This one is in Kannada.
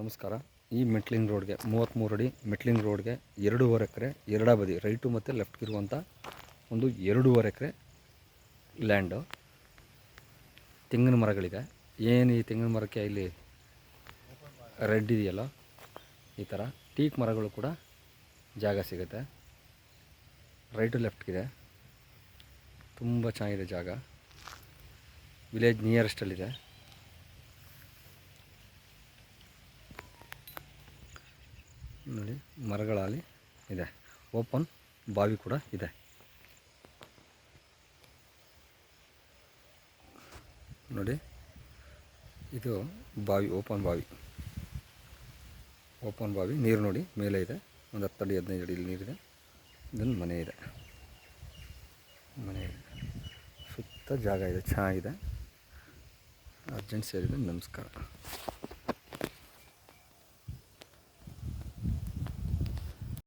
ನಮಸ್ಕಾರ. ಈ ಮೆಟ್ಲಿಂಗ್ ರೋಡ್ಗೆ ಮೂವತ್ತ್ಮೂರು ಅಡಿ ಮೆಟ್ಲಿಂಗ್ ರೋಡ್ಗೆ ಎರಡೂವರೆ ಎಕರೆ ಎರಡಾ ಬದಿ ರೈಟು ಮತ್ತು ಲೆಫ್ಟ್ಗಿರುವಂಥ ಒಂದು ಎರಡೂವರೆ ಎಕರೆ ಲ್ಯಾಂಡು. ತೆಂಗಿನ ಮರಗಳಿದೆ. ಏನು ಈ ತೆಂಗಿನ ಮರಕ್ಕೆ ಇಲ್ಲಿ ರೆಡ್ ಇದೆಯಲ್ಲ? ಈ ಥರ ಟೀಕ್ ಮರಗಳು ಕೂಡ ಜಾಗ ಸಿಗುತ್ತೆ. ರೈಟು ಲೆಫ್ಟ್ಗಿದೆ ತುಂಬ ಚೆನ್ನಾಗಿದೆ ಜಾಗ. ವಿಲೇಜ್ ನಿಯರೆಸ್ಟಲ್ಲಿದೆ ನೋಡಿ ಮರಗಳಲ್ಲಿ ಇದೆ. ಓಪನ್ ಬಾವಿ ಕೂಡ ಇದೆ. ನೋಡಿ, ಇದು ಬಾವಿ ಓಪನ್ ಬಾವಿ. ಓಪನ್ ಬಾವಿ, ನೀರು ನೋಡಿ, ಮೇಲೆ ಇದೆ. ಒಂದು ಹತ್ತು ಅಡಿ, ಹದಿನೈದು ಅಡಿ ನೀರಿದೆ. ಇದೊಂದು ಮನೆ ಇದೆ. ಮನೆ ಇದೆ. ಸುತ್ತ ಜಾಗ ಇದೆ, ಚೆನ್ನಾಗಿದೆ. ಅರ್ಜೆಂಟ್ ಸೇರಿದೆ ನಮಸ್ಕಾರ.